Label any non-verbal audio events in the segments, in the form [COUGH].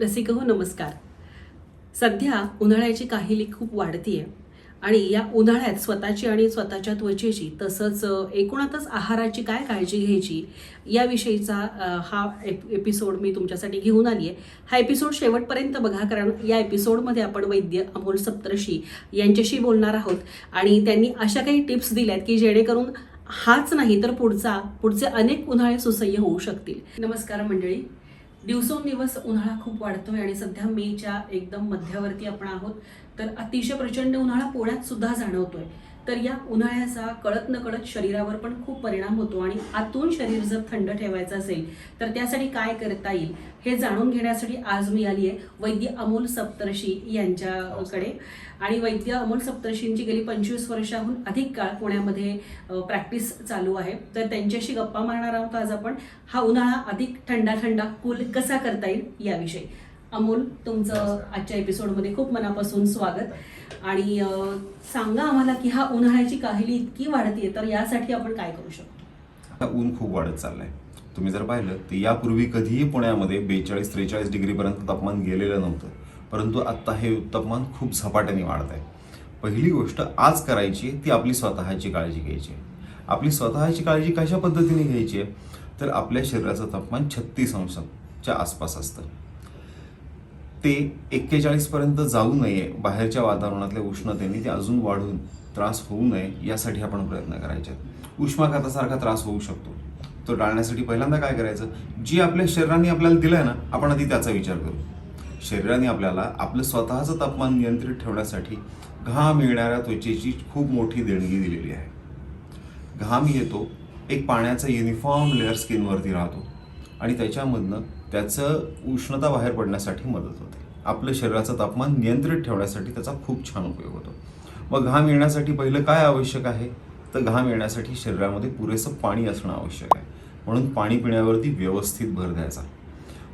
रसिक हो नमस्कार. सध्या उन्हाळ्याची काहिली खूप वाढती आहे आणि या उन्हाळ्यात स्वतःची आणि स्वतःच्या त्वचेची तसंच एकूणातच आहाराची काय काळजी घ्यायची याविषयीचा हा एप एपिसोड मी तुमच्यासाठी घेऊन आली आहे हा एपिसोड शेवटपर्यंत बघा कारण या एपिसोडमध्ये आपण वैद्य अमोल सप्तर्षी यांच्याशी बोलणार आहोत आणि त्यांनी अशा काही टिप्स दिल्यात की जेणेकरून हाच नाही तर पुढचा पुढचे अनेक उन्हाळे सुसह्य होऊ शकतील. नमस्कार मंडळी. दिवसेंदिवस उन्हाळा खूप वाढतोय आणि सध्या मेच्या एकदम मध्यावरती आपण आहोत तर अतिशय प्रचंड उन्हाळा पुण्यात सुद्धा जाणवतोय. तर या उन्हाळ्याचा कळत न कळत शरीरावर पण खूप परिणाम होतो आणि आतून शरीर जर थंड ठेवायचं असेल तर त्यासाठी काय करता येईल हे जाणून घेण्यासाठी आज मी आली आहे वैद्य अमोल सप्तर्षी यांच्याकडे. आणि वैद्य अमोल सप्तर्षींची गेली पंचवीस वर्षाहून अधिक काळ पुण्यामध्ये प्रॅक्टिस चालू आहे. तर त्यांच्याशी गप्पा मारणार आहोत आज आपण. हा उन्हाळा अधिक थंडा थंडा कूल कसा करता येईल याविषयी. अमोल तुमचं आजच्या एपिसोडमध्ये खूप मनापासून स्वागत. आणि सांगा आम्हाला की हा उन्हाळ्याची काहिली इतकी वाढतीये तर यासाठी आपण काय करू शकतो? ऊन खूप वाढत चाललंय. तुम्ही जर पाहिलं तर यापूर्वी कधीही पुण्यामध्ये बेचाळीस त्रेचाळीस डिग्रीपर्यंत तापमान गेलेलं नव्हतं. परंतु आत्ता हे तापमान खूप झपाट्याने वाढत आहे. पहिली गोष्ट आज करायची ती आपली स्वतःची काळजी घ्यायची आहे. आपली स्वतःची काळजी कशा पद्धतीने घ्यायची आहे? तर आपल्या शरीराचं तापमान छत्तीस अंशाच्या आसपास असतं. ते एक्केचाळीसपर्यंत जाऊ नये. बाहेरच्या वातावरणातल्या उष्णतेने ते अजून वाढून त्रास होऊ नये यासाठी आपण प्रयत्न करायचे उष्माघातासारखा त्रास होऊ शकतो. तो टाळण्यासाठी पहिल्यांदा काय करायचं? जी आपल्या शरीराने आपल्याला दिलं आहे ना आपण आधी त्याचा विचार करू. शरीराने आपल्याला आपलं स्वतःचं तापमान नियंत्रित ठेवण्यासाठी घाम येणाऱ्या त्वचेची खूप मोठी देणगी दिलेली आहे. घाम येतो एक पाण्याचा युनिफॉर्म लेअर स्किनवरती राहतो आणि त्याच्यामधनं त्याचं उष्णता बाहेर पडण्यासाठी मदत होते. आपलं शरीराचं तापमान नियंत्रित ठेवण्यासाठी त्याचा खूप छान उपयोग होतो. मग घाम येण्यासाठी पहिलं काय आवश्यक आहे? तर घाम येण्यासाठी शरीरामध्ये पुरेसं पाणी असणं आवश्यक आहे. म्हणून पाणी पिण्यावरती व्यवस्थित भर द्यायचा.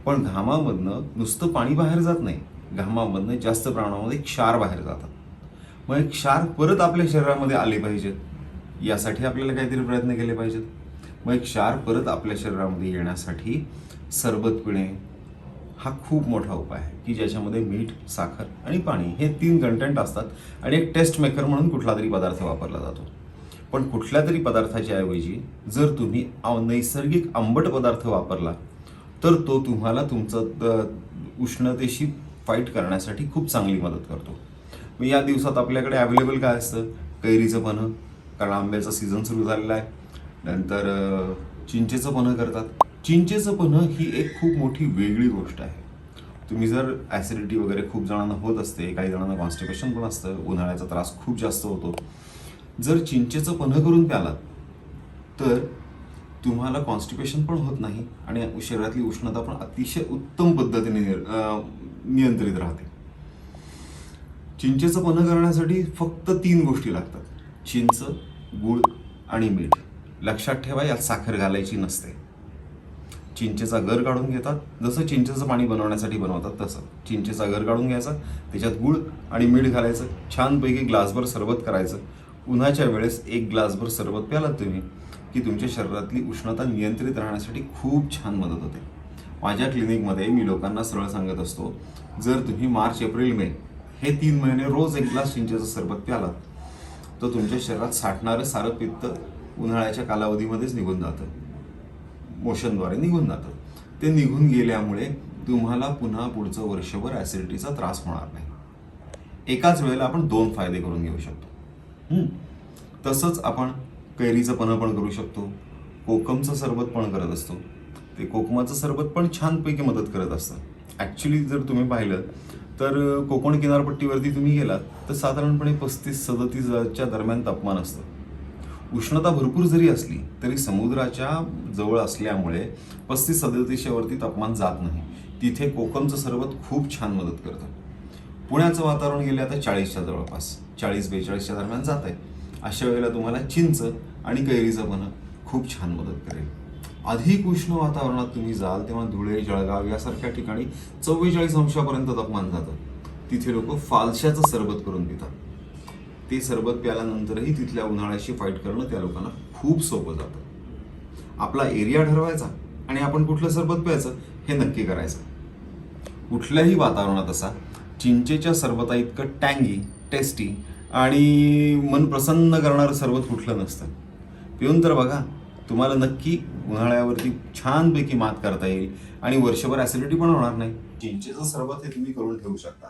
पण घामामधनं नुसतं पाणी बाहेर जात नाही. घामामधनं जास्त प्रमाणामध्ये क्षार बाहेर जातात मग क्षार परत आपल्या शरीरामध्ये आले पाहिजेत यासाठी आपल्याला काहीतरी प्रयत्न केले पाहिजेत. मग एक क्षार परत आपल्या शरीरामध्ये येण्यासाठी सरबत पिणे हा खूप मोठा उपाय आहे की ज्याच्यामध्ये मीठ साखर आणि पाणी हे तीन कंटेंट असतात आणि एक टेस्ट मेकर म्हणून कुठला तरी पदार्थ वापरला जातो. पण कुठल्या तरी पदार्थाच्या ऐवजी जर तुम्ही नैसर्गिक आंबट पदार्थ वापरला तर तो तुम्हाला तुमचं उष्णतेशी फाईट करण्यासाठी खूप चांगली मदत करतो. मग या दिवसात आपल्याकडे अवेलेबल काय असतं? कैरीचं पन्हं कारण आंब्याचा सीझन सुरू झालेला आहे. नंतर चिंचेचं पन्हं करतात. चिंचेचं ही एक खूप मोठी वेगळी गोष्ट आहे. तुम्ही जर ॲसिडिटी वगैरे खूप जणांना होत असते काही जणांना कॉन्स्टिपेशन पण असतं उन्हाळ्याचा त्रास खूप जास्त होतो. जर चिंचेचं पन्ह करून प्यालात तर तुम्हाला कॉन्स्टिपेशन पण होत नाही आणि शरीरातली उष्णता पण अतिशय उत्तम पद्धतीने नियंत्रित राहते. चिंचेचं पन्ह करण्यासाठी फक्त तीन गोष्टी लागतात. चिंच गुळ आणि मीठ. लक्षात ठेवा यात साखर घालायची नसते. चिंचेचा गर काढून घेतात. जसं चिंचेचं पाणी बनवण्यासाठी बनवतात तसं. चिंचेचा गर काढून घ्यायचा त्याच्यात गुळ आणि मीठ घालायचं छानपैकी ग्लासभर सरबत करायचं. उन्हाच्या वेळेस एक ग्लासभर सरबत प्यालात तुम्ही की तुमच्या शरीरातली उष्णता नियंत्रित राहण्यासाठी खूप छान मदत होते. माझ्या क्लिनिकमध्ये मी लोकांना सरळ सांगत असतो जर तुम्ही मार्च एप्रिल मे हे तीन महिने रोज एक ग्लास चिंचेचं सरबत प्यालात तर तुमच्या शरीरात साठणारं सारं पित्त उन्हाळ्याच्या कालावधीमध्येच निघून जातं. मोशनद्वारे निघून जातं. ते निघून गेल्यामुळे तुम्हाला पुन्हा पुढचं वर्षभर ॲसिडिटीचा त्रास होणार नाही. एकाच वेळेला आपण दोन फायदे करून घेऊ शकतो. तसंच आपण कैरीचं पन्हं पण करू शकतो. कोकमचं सरबत पण करत असतो. ते कोकमाचं सरबत पण छानपैकी मदत करत असतं. ॲक्च्युली जर तुम्ही पाहिलं तर कोकण किनारपट्टीवरती तुम्ही गेलात तर साधारणपणे पस्तीस सदतीसच्या दरम्यान तापमान असतं. उष्णता भरपूर जरी असली तरी समुद्राच्या जवळ असल्यामुळे पस्तीस सदतीसच्या तापमान जात नाही. तिथे कोकमचं सरबत खूप छान मदत करतं. पुण्याचं वातावरण गेलं आता चाळीसच्या जवळपास. चाळीस बेचाळीसच्या दरम्यान जात आहे. अशा वेळेला तुम्हाला चिंच आणि कैरीचं पण खूप छान मदत करेल. अधिक उष्ण वातावरणात तुम्ही जाल तेव्हा धुळे जळगाव यासारख्या ठिकाणी चव्वेचाळीस अंशापर्यंत तापमान जातं. तिथे लोक फालशाचं सरबत करून पितात. ते सरबत प्याल्यानंतरही तिथल्या उन्हाळ्याशी फाईट करणं त्या लोकांना खूप सोपं जातं. आपला एरिया ठरवायचा आणि आपण कुठलं सरबत प्यायचं हे नक्की करायचं. कुठल्याही वातावरणात असा चिंचेच्या सरबता इतकं टँगी टेस्टी आणि मन प्रसन्न करणारं सरबत कुठलं नसतं. पिऊन तर बघा तुम्हाला नक्की उन्हाळ्यावरती छानपैकी मात करता येईल आणि वर्षभर ऍसिडिटी पण होणार नाही. चिंचेचं सरबत हे तुम्ही करून ठेवू शकता.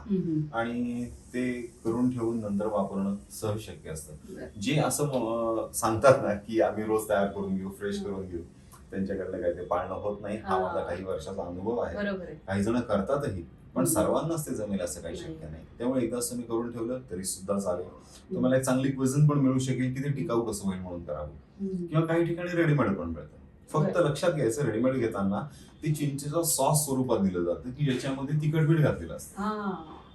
आणि ते करून ठेवून नंतर वापरणं सहज शक्य असतं. जे असं सांगतात ना की आम्ही रोज तयार करून घेऊ फ्रेश करून घेऊ त्यांच्याकडनं काही ते पाळणं होत नाही. हा. माझा काही वर्षाचा अनुभव आहे. बरोबर आहे. काही जण करतातही. पण. सर्वांनाच ते जमेल असं काही. शक्य नाही. त्यामुळे एकदाच तुम्ही करून ठेवलं तरी सुद्धा चालेल. तुम्हाला एक चांगली क्विझन पण मिळू शकेल की ते टिकाऊ कसं होईल म्हणून करावं. किंवा काही ठिकाणी रेडीमेड पण मिळतं. फक्त लक्षात घ्यायचं रेडीमेड घेताना ती चिंचेचा सॉस स्वरूपात दिलं जातं की ज्याच्यामध्ये तिखट मीठ घातलेलं असतं.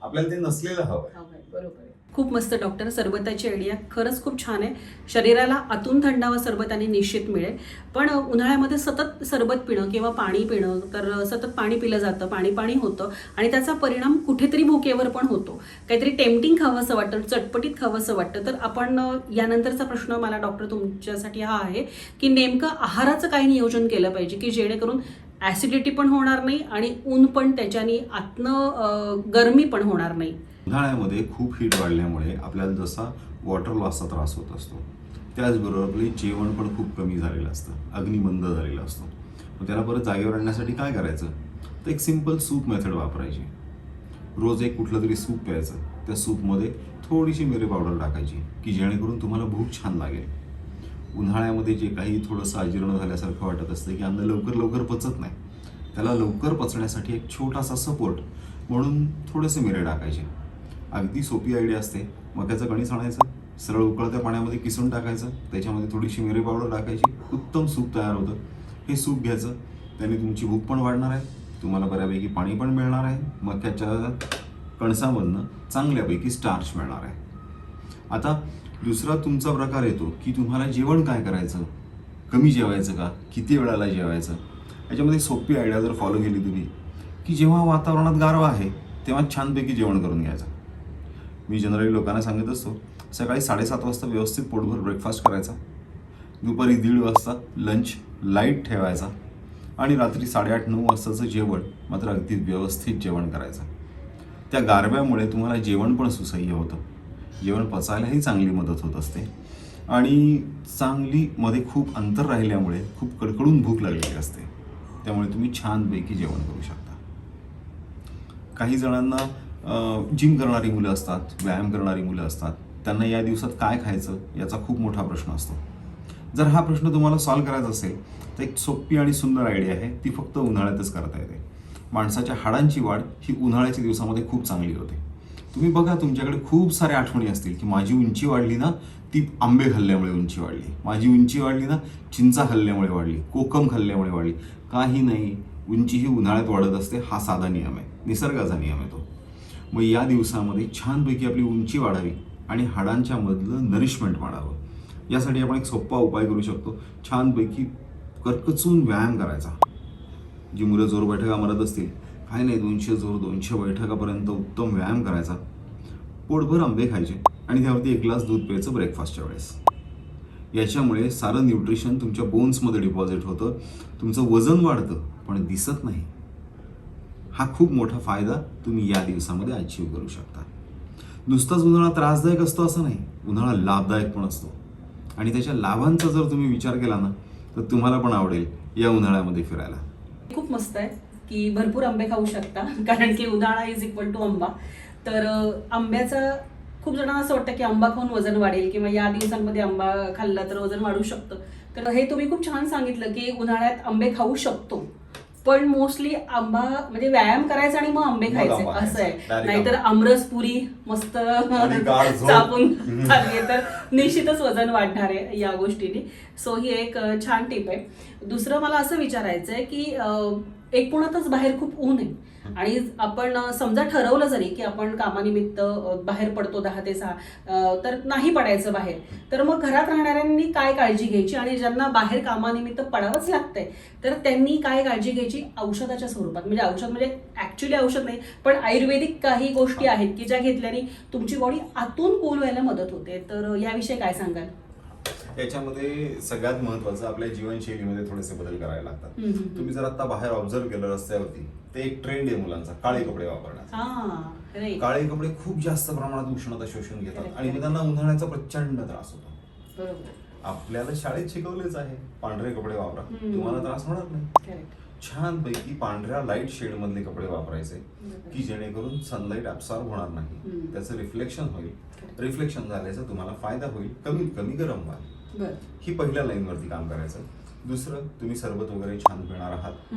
आपल्याला ते नसलेलं हवंय, बरोबर. खूप मस्त डॉक्टर सरबताची आयडिया खरंच खूप छान आहे. शरीराला आतून थंडावा सरबताने निश्चित मिळेल. पण उन्हाळ्यामध्ये सतत सरबत पिणं किंवा पाणी पिणं तर सतत पाणी पिलं जातं पाणी पाणी होतं आणि त्याचा परिणाम कुठेतरी भुकेवर पण होतो. काहीतरी टेम्पटिंग खावंसं वाटतं चटपटीत खावंसं वाटतं. तर आपण यानंतरचा प्रश्न मला डॉक्टर तुमच्यासाठी हा आहे की नेमकं आहाराचं काय नियोजन केलं पाहिजे की जेणेकरून ॲसिडिटी पण होणार नाही आणि ऊन पण त्याच्यानी आतनं गरमी पण होणार नाही. उन्हाळ्यामध्ये खूप हीट वाढल्यामुळे आपल्याला जसा वॉटर लॉसचा त्रास होत असतो त्याचबरोबर आपले जेवण पण खूप कमी झालेलं असतं अग्निमंद झालेला असतो. मग त्याला परत जागेवर आणण्यासाठी काय करायचं? तर एक सिंपल सूप मेथड वापरायची. रोज एक कुठलं तरी सूप प्यायचं त्या सूपमध्ये थोडीशी मिरे पावडर टाकायची की जेणेकरून तुम्हाला भूक छान लागेल. उन्हाळ्यामध्ये जे काही थोडंसं अजीर्ण झाल्यासारखं वाटत असतं की अन्न लवकर लवकर पचत नाही. त्याला लवकर पचण्यासाठी एक छोटासा सपोर्ट म्हणून थोडेसे मिरे टाकायचे. अगदी सोपी आयडिया असते. मक्याचं कणीस आणायचं सरळ उकळत्या पाण्यामध्ये किसून टाकायचं त्याच्यामध्ये थोडीशी मिरी पावडर टाकायची उत्तम सूप तयार होतं. हे सूप घ्यायचं. त्याने तुमची भूक पण वाढणार आहे. तुम्हाला बऱ्यापैकी पाणी पण मिळणार आहे. मक्याच्या कणसामधनं चांगल्यापैकी स्टार्च मिळणार आहे. आता दुसरा तुमचा प्रकार येतो की तुम्हाला जेवण काय करायचं? कमी जेवायचं का? किती वेळाला जेवायचं? याच्यामध्ये सोपी आयडिया जर फॉलो केली तुम्ही की जेव्हा वातावरणात गारवा आहे तेव्हा छानपैकी जेवण करून घ्यायचं. मी जनरली लोकांना सांगत असतो सकाळी साडेसात वाजता व्यवस्थित पोटभर ब्रेकफास्ट करायचा. दुपारी दीड वाजता लंच लाइट ठेवायचा. आणि रात्री साडेआठ नऊ वाजताचं जेवण मात्र अगदी व्यवस्थित जेवण करायचं. त्या गारव्यामुळे तुम्हाला जेवण पण सुसह्य होतं. जेवण पचायलाही चांगली मदत होत असते. आणि चांगली मध्ये खूप अंतर राहिल्यामुळे खूप कडकडून भूक लागलेली असते. त्यामुळे तुम्ही छानपैकी जेवण करू शकता. काही जणांना जिम करणारी मुलं असतात व्यायाम करणारी मुलं असतात त्यांना या दिवसात काय खायचं याचा खूप मोठा प्रश्न असतो. जर हा प्रश्न तुम्हाला सॉल्व्ह करायचा असेल तर एक सोपी आणि सुंदर आयडिया आहे ती फक्त उन्हाळ्यातच करता येते. माणसाच्या हाडांची वाढ ही उन्हाळ्याच्या दिवसामध्ये खूप चांगली होते. तुम्ही बघा तुमच्याकडे खूप साऱ्या आठवणी असतील की माझी उंची वाढली ना ती आंबे खाल्ल्यामुळे उंची वाढली. माझी उंची वाढली ना चिंचा खाल्ल्यामुळे वाढली. कोकम खाल्ल्यामुळे वाढली. काही नाही उंची ही उन्हाळ्यात वाढत असते हा साधा नियम आहे. निसर्गाचा नियम आहे तो. मग या दिवसामध्ये छानपैकी आपली उंची वाढावी आणि हाडांच्या मधलं नरिशमेंट वाढावं. यासाठी आपण एक सोपा उपाय करू शकतो. छानपैकी कर्कचून व्यायाम करायचा. जी मुलं जोर बैठका मारत असतील काही नाही दोनशे जोर दोनशे बैठकापर्यंत उत्तम व्यायाम करायचा. पोटभर आंबे खायचे आणि त्यावरती एक ग्लास दूध प्यायचं ब्रेकफास्टच्या वेळेस. याच्यामुळे सारं न्यूट्रिशन तुमच्या बोन्समध्ये डिपॉझिट होतं. तुमचं वजन वाढतं पण दिसत नाही. हा खूप मोठा फायदा तुम्ही या दिवसामध्ये अचीव करू शकता. नुसताच उन्हाळा त्रासदायक असतो असं नाही उन्हाळा लाभदायक पण असतो. आणि त्याच्या लाभांचा जर तुम्ही विचार केला ना तर तुम्हाला पण आवडेल या उन्हाळ्यामध्ये फिरायला. खूप मस्त आहे की भरपूर आंबे खाऊ शकता [LAUGHS] कारण की उन्हाळा इज इक्वल टू आंबा. तर आंब्याचा आंब्याचं खूप जणांना असं वाटतं की आंबा खाऊन वजन वाढेल किंवा या दिवसांमध्ये आंबा खाल्ला तर वजन वाढू शकतं. तर हे तुम्ही खूप छान सांगितलं की उन्हाळ्यात आंबे खाऊ शकतो. पण मोस्टली आंबा म्हणजे व्यायाम करायचा आणि मग आंबे खायचे असं. आहे नाहीतर. आमरस पुरी मस्त. चापून [LAUGHS] खाल्ली तर निश्चितच वजन वाढणार आहे या गोष्टीने सो ही एक छान टिप आहे दुसरं मला असं विचारायचं आहे की एकूणातच बाहेर खूप ऊन आहे. आणि आपण समजा ठरवलं जरी की आपण कामानिमित्त बाहेर पडतो दहा ते सहा तर नाही पडायचं बाहेर. तर मग घरात राहणाऱ्यांनी काय काळजी घ्यायची? आणि ज्यांना बाहेर कामानिमित्त पडावंच लागतंय तर त्यांनी काय काळजी घ्यायची? औषधाच्या स्वरूपात. म्हणजे औषध म्हणजे ऍक्च्युली औषध नाही पण आयुर्वेदिक काही गोष्टी आहेत की ज्या घेतल्याने तुमची बॉडी आतून कूल व्हायला मदत होते. तर याविषयी काय सांगाल? याच्यामध्ये सगळ्यात महत्वाचं आपल्या जीवनशैलीमध्ये थोडेसे बदल करायला लागतात. तुम्ही जर आता बाहेर ऑब्झर्व केलं रस्त्यावरती ते एक ट्रेंड आहे मुलांचा काळे कपडे वापरण्याचा हा. काळे कपडे खूप जास्त प्रमाणात उष्णता शोषून घेतात. आणि त्यांना उन्हाळ्याचा प्रचंड त्रास होतो आपल्याला शाळेत शिकवलेच आहे पांढरे कपडे वापरा. तुम्हाला त्रास होणार नाही करेक्ट छान पैकी पांढऱ्या लाइट शेड मधले कपडे वापरायचे. की जेणेकरून सनलाईट ऍब्सॉर्ब होणार नाही. त्याचं रिफ्लेक्शन होईल. रिफ्लेक्शन झाल्याचा तुम्हाला फायदा होईल कमीत कमी गरम व्हाल ही पहिल्या लाईन वरती काम करायचं दुसरं तुम्ही सरबत वगैरे छान पिणार आहात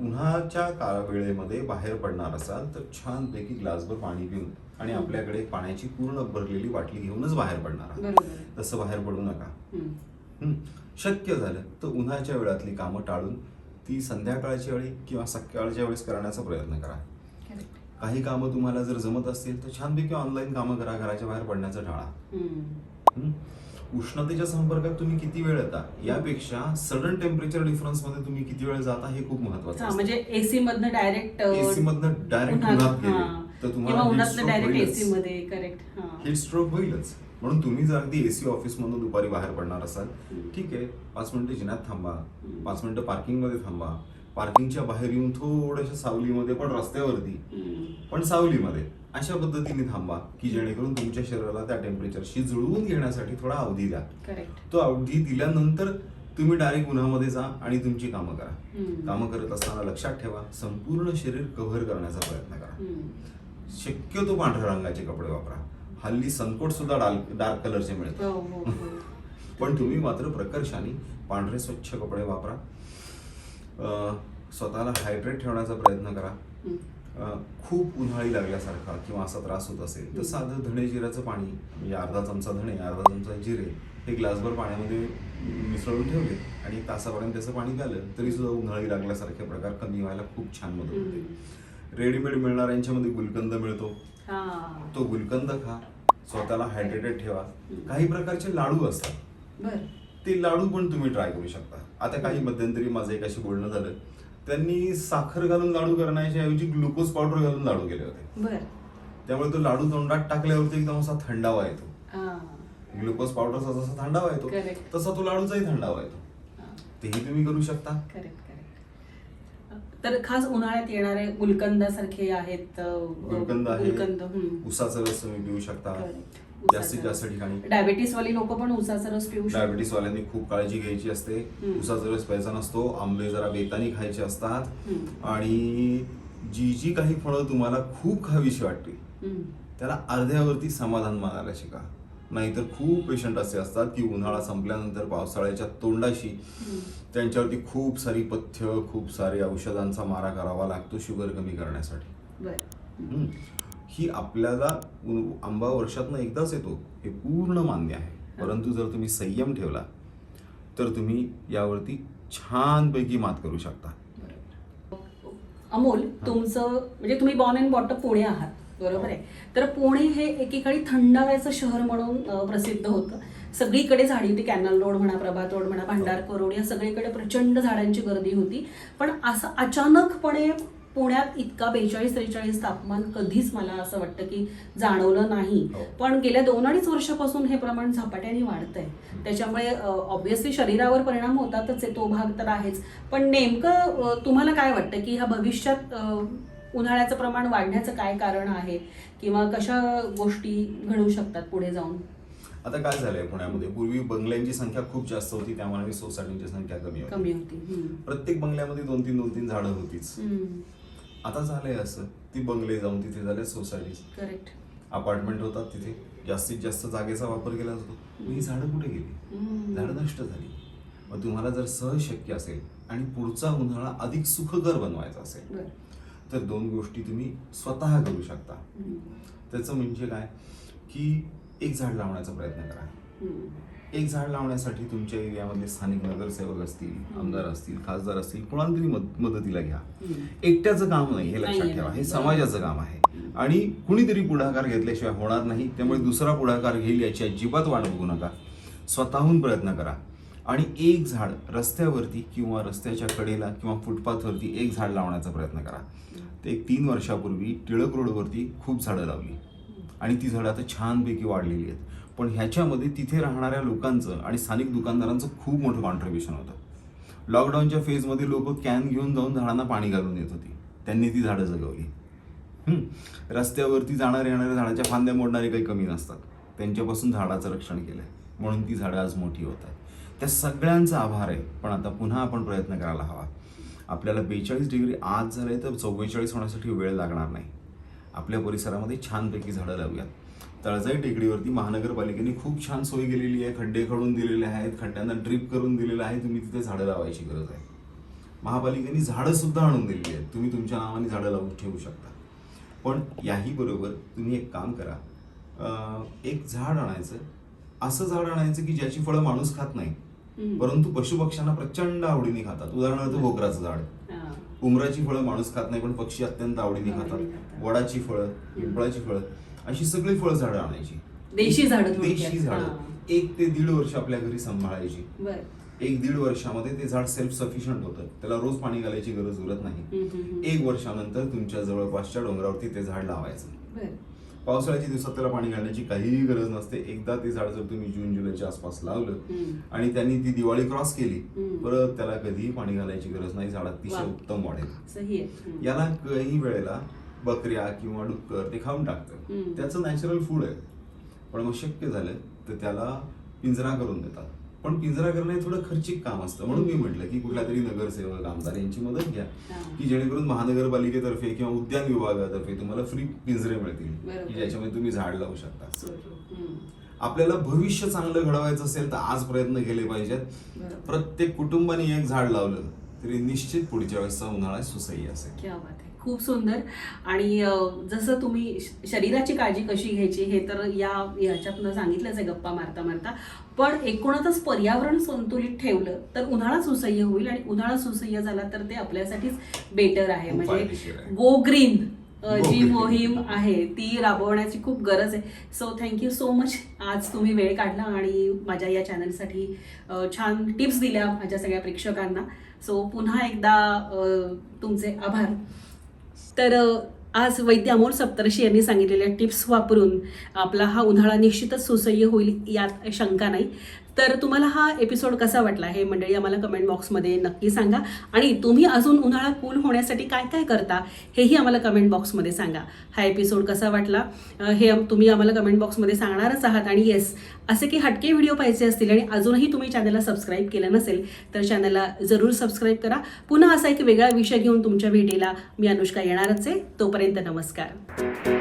उन्हाच्या काळ वेळेमध्ये बाहेर पडणार असाल तर छान पैकी ग्लासभर पाणी पिऊन आणि. आपल्याकडे पाण्याची पूर्ण भरलेली बाटली घेऊनच बाहेर पडणार आहात. तसं बाहेर पडू नका. हं. शक्य झालं तर उन्हाच्या वेळातली कामं टाळून ती संध्याकाळच्या वेळी किंवा सकाळच्या वेळेस करण्याचा प्रयत्न करा. काही कामं तुम्हाला जर जमत असतील तर छानपैकी ऑनलाईन कामं करा घराच्या बाहेर पडण्याचं टाळा? उष्णतेच्या संपर्कात तुम्ही किती वेळ येता यापेक्षा सडन टेम्परेचर डिफरन्समध्ये तुम्ही किती वेळ जाता हे खूप महत्वाचं असतं. म्हणजे एसी मधनं डायरेक्ट AC मधनं direct उन्हात गेले, तर तुम्हाला डायरेक्ट. एसी हा हीट स्ट्रोक होईलच म्हणून तुम्ही जर अगदी एसी ऑफिस मधून दुपारी बाहेर पडणार असाल. ठीक आहे पाच मिनिटं जिन्यात थांबा. पाच मिनिटं पार्किंगमध्ये थांबा पार्किंगच्या बाहेर येऊन थोड्याशा सावलीमध्ये पण रस्त्यावरती. पण सावलीमध्ये अशा पद्धतीने थांबा की जेणेकरून तुमच्या शरीराला त्या टेम्परेचरशी जुळवून घेण्यासाठी थोडा अवधी द्या. तो अवधी दिल्यानंतर तुम्ही डायरेक्ट उन्हामध्ये जा आणि तुमची कामं करा. कामं करत असताना लक्षात ठेवा संपूर्ण शरीर कव्हर करण्याचा प्रयत्न करा. शक्यतो पांढऱ्या रंगाचे कपडे वापरा. हल्ली सनकोट सुद्धा डार्क कलरचे मिळतात. हो हो हो. [LAUGHS] पण तुम्ही मात्र प्रकर्षाने पांढरे स्वच्छ कपडे वापरा. स्वतःला हायड्रेट ठेवण्याचा प्रयत्न करा. खूप उन्हाळी लागल्यासारखा किंवा असा त्रास होत असेल तर. साधं धणे जिऱ्याचं पाणी म्हणजे अर्धा चमचा धणे अर्धा चमचा जिरे हे ग्लासभर पाण्यामध्ये मिसळून ठेवले आणि तासापर्यंत त्याचं पाणी प्यालं तरी सुद्धा उन्हाळी लागल्यासारखे प्रकार कमी व्हायला खूप छान मदत होते. रेडीमेड मिळणाऱ्यांच्यामध्ये गुलकंद मिळतो. तो गुलकंद खा स्वतःला हायड्रेटेड ठेवा. काही प्रकारचे लाडू असतात. ते लाडू पण तुम्ही ट्राय करू शकता. आता काही मध्यंतरी माझं एक अशी बोलणं झालं त्यांनी साखर घालून लाडू करण्याच्या ऐवजी ग्लुकोज पावडर घालून लाडू केले होते. बर. त्यामुळे तो लाडू तोंडात टाकल्यावरती एकदम असा थंडावा येतो. ग्लुकोज पावडरचा जसा थंडावा येतो. तसा तो लाडूचाही थंडावा येतो. तेही तुम्ही करू शकता. करेक्ट करेक्ट तर खास उन्हाळ्यात येणारे गुलकंदासारखे आहेत गुलकंद आहे. उसाचा रस तुम्ही पिऊ शकता. जास्तीत जास्त. ठिकाणी डायबिटीस वाली लोक पण उसाचा रस पिऊ शकतात डायबिटीस वाल्यांनी खूप काळजी घ्यायची असते. उसाचा रस प्यायचा नसतो आंबे जरा बेतानी खायचे असतात. आणि जी जी काही फळं तुम्हाला खूप खावीशी वाटतील हम्म. त्याला अर्ध्यावरती समाधान मानायला शिका नाहीतर खूप पेशंट असे असतात की उन्हाळा संपल्यानंतर पावसाळ्याच्या तोंडाशी. त्यांच्यावरती खूप सारी पथ्य खूप सारे औषधांचा मारा करावा लागतो शुगर कमी करण्यासाठी. ही आपल्याला आंबा वर्षातनं एकदाच येतो हे पूर्ण मान्य आहे. परंतु जर तुम्ही संयम ठेवला तर तुम्ही यावरती छानपैकी मात करू शकता. अमोल तुमचं म्हणजे तुम्ही बॉर्न अँड बॉटअप पुणे आहात बरोबर आहे? तर पुणे हे एकेकाळी थंडाव्याचं शहर म्हणून प्रसिद्ध होतं. सगळीकडे झाडी होती कॅनल रोड म्हणा प्रभात रोड म्हणा भांडारकर रोड या सगळीकडे प्रचंड झाडांची गर्दी होती. पण असं अचानकपणे पुण्यात इतका बेचाळीस त्रेचाळीस तापमान कधीच मला असं वाटतं की जाणवलं नाही. हो. पण गेल्या दोन अडीच वर्षापासून हे प्रमाण झपाट्याने वाढतंय. त्याच्यामुळे ऑब्व्हियसली शरीरावर परिणाम होतातच आहे तो भाग तर आहेच. पण नेमकं तुम्हाला काय वाटतं की ह्या भविष्यात उन्हाळ्याचं प्रमाण वाढण्याचं काय कारण आहे? किंवा कशा गोष्टी घडू शकतात पुढे जाऊन? आता काय झालंय पुण्यामध्ये? पूर्वी बंगल्यांची संख्या खूप जास्त होती त्यामुळे सोसायटींची संख्या कमी कमी होती. होती हम्म. प्रत्येक बंगल्यामध्ये दोन तीन दोन तीन झाडं होतीच. आता झालंय असं. ती बंगले जाऊन तिथे झाले सोसायटीज करेक्ट अपार्टमेंट होतात तिथे. जास्तीत जास्त जागेचा वापर केला जातो. मग ही झाडं कुठे गेली. झाडं नष्ट झाली. मग तुम्हाला जर सहज शक्य असेल आणि पुढचा उन्हाळा अधिक सुखकर बनवायचा असेल. तर दोन गोष्टी तुम्ही स्वतः करू शकता. त्याचं म्हणजे काय? की एक झाड लावण्याचा प्रयत्न करा. एक झाड लावण्यासाठी तुमच्या एरियामधले स्थानिक नगरसेवक असतील आमदार असतील खासदार असतील कोणाला तरी मद- मदतीला घ्या. एकट्याचं काम नाही हे लक्षात ठेवा. हे. समाजाचं काम आहे. आणि कुणीतरी पुढाकार घेतल्याशिवाय होणार नाही त्यामुळे दुसरा पुढाकार घेईल याची अजिबात वाट बघू नका. स्वतःहून प्रयत्न करा. आणि एक झाड रस्त्यावरती किंवा रस्त्याच्या कडेला किंवा फुटपाथवरती एक झाड लावण्याचा प्रयत्न करा. ते एक तीन वर्षापूर्वी टिळक रोडवरती खूप झाडं लावली. आणि ती झाडं आता छानपैकी वाढलेली आहेत. पण ह्याच्यामध्ये तिथे राहणाऱ्या लोकांचं आणि स्थानिक दुकानदारांचं खूप मोठं कॉन्ट्रीब्युशन होतं. लॉकडाऊनच्या फेजमध्ये लोक कॅन घेऊन जाऊन झाडांना पाणी घालून येत होती. त्यांनी ती झाडं जगवली. रस्त्यावरती जाणाऱ्या येणाऱ्या झाडाच्या फांद्या मोडणारे काही कमी नसतात. त्यांच्यापासून झाडाचं रक्षण केलं आहे म्हणून ती झाडं आज मोठी होत आहेत. त्या सगळ्यांचा आभार आहे. पण आता पुन्हा आपण प्रयत्न करायला हवा. आपल्याला बेचाळीस डिग्री आज झाले तर चव्वेचाळीस होण्यासाठी वेळ लागणार नाही. आपल्या परिसरामध्ये छानपैकी झाडं लावूयात. तळजाई टेकडीवरती महानगरपालिकेने खूप छान सोय केलेली आहे. खड्डे खडून दिलेले आहेत खड्ड्यांना ड्रिप करून दिलेलं आहे. तुम्ही तिथे झाडं लावायची गरज आहे. महापालिकेने झाडं सुद्धा आणून दिलेली आहेत. तुम्ही तुमच्या नावाने झाडं लावून ठेवू शकता. पण याही बरोबर तुम्ही एक काम करा. एक झाड आणायचं. असं झाड आणायचं की ज्याची फळं माणूस खात नाही. परंतु पशुपक्ष्यांना प्रचंड आवडीने खातात. उदाहरणार्थ भोकराचं झाड. उमराची फळं माणूस खात नाही पण पक्षी अत्यंत आवडीने खातात. वडाची फळं पिंपळाची फळं. अशी सगळी फळं झाडं आणायची देशी झाडं. देशी झाडं. एक ते दीड वर्ष आपल्या घरी सांभाळायची एक दीड वर्षामध्ये ते झाड सेल्फ सफिशियंट होतं त्याला रोज पाणी घालायची गरज उरत नाही. एक वर्षानंतर तुमच्या जवळपासच्या डोंगरावरती ते झाड लावायचं पावसाळ्याच्या दिवसात त्याला पाणी घालण्याची काहीही गरज नसते एकदा ते झाड जर तुम्ही जून जुलैच्या आसपास लावलं. आणि त्यांनी ती दिवाळी क्रॉस केली. परत त्याला कधीही पाणी घालायची गरज नाही झाड अतिशय. उत्तम वाढेल. याला काही वेळेला बकऱ्या किंवा डुक्कर ते खाऊन टाकतं. त्याचं नॅचरल फूड आहे. पण मग शक्य झालं तर त्याला पिंजरा करून देतात. पण पिंजरा करणं हे थोडं खर्चिक काम असतं. म्हणून मी म्हटलं की कुठल्या तरी नगरसेवक आमदार यांची मदत घ्या. की जेणेकरून महानगरपालिकेतर्फे किंवा उद्यान विभागातर्फे तुम्हाला फ्री पिंजरे मिळतील. की ज्याच्यामध्ये तुम्ही झाड लावू शकता. आपल्याला भविष्य चांगलं घडवायचं असेल तर आज प्रयत्न केले पाहिजेत. प्रत्येक कुटुंबाने एक झाड लावलं तरी निश्चित पुढच्या वेळेसचा उन्हाळा सुसह्य असेल. खूप सुंदर. आणि जसं तुम्ही शरीराची काळजी कशी घ्यायची हे तर या ह्याच्यातनं सांगितलंच आहे गप्पा मारता मारता. पण एकूणातच पर्यावरण संतुलित ठेवलं तर उन्हाळा सुसह्य होईल आणि उन्हाळा सुसह्य झाला तर ते आपल्यासाठीच बेटर आहे. म्हणजे. गो ग्रीन जी. मोहीम आहे ती राबवण्याची खूप गरज आहे. सो थँक्यू सो मच आज तुम्ही वेळ काढला आणि माझ्या या चॅनलसाठी छान टिप्स दिल्या माझ्या सगळ्या प्रेक्षकांना. सो पुन्हा एकदा तुमचे आभार. तर आज वैद्य अमोल सप्तर्षी यांनी सांगितलेल्या टिप्स वापरून आपला हा उन्हाळा निश्चितच सुसह्य होईल यात शंका नाही. तर तुम्हाला हा एपिसोड कसा वाटला हे मंडळी आम्हाला कमेंट बॉक्समध्ये नक्की सांगा. आणि तुम्ही अजून उन्हाळा कूल होण्यासाठी काय काय करता हेही आम्हाला कमेंट बॉक्समध्ये सांगा. हा एपिसोड कसा वाटला? हे तुम्ही आम्हाला कमेंट बॉक्समध्ये सांगणारच आहात. आणि येस असे की हटके व्हिडिओ पाहिजे असतील आणि अजूनही तुम्ही चॅनलला सबस्क्राईब केलं नसेल तर चॅनलला जरूर सबस्क्राईब करा. पुन्हा असा एक वेगळा विषय घेऊन तुमच्या भेटीला मी अनुष्का येणारच आहे. तोपर्यंत नमस्कार.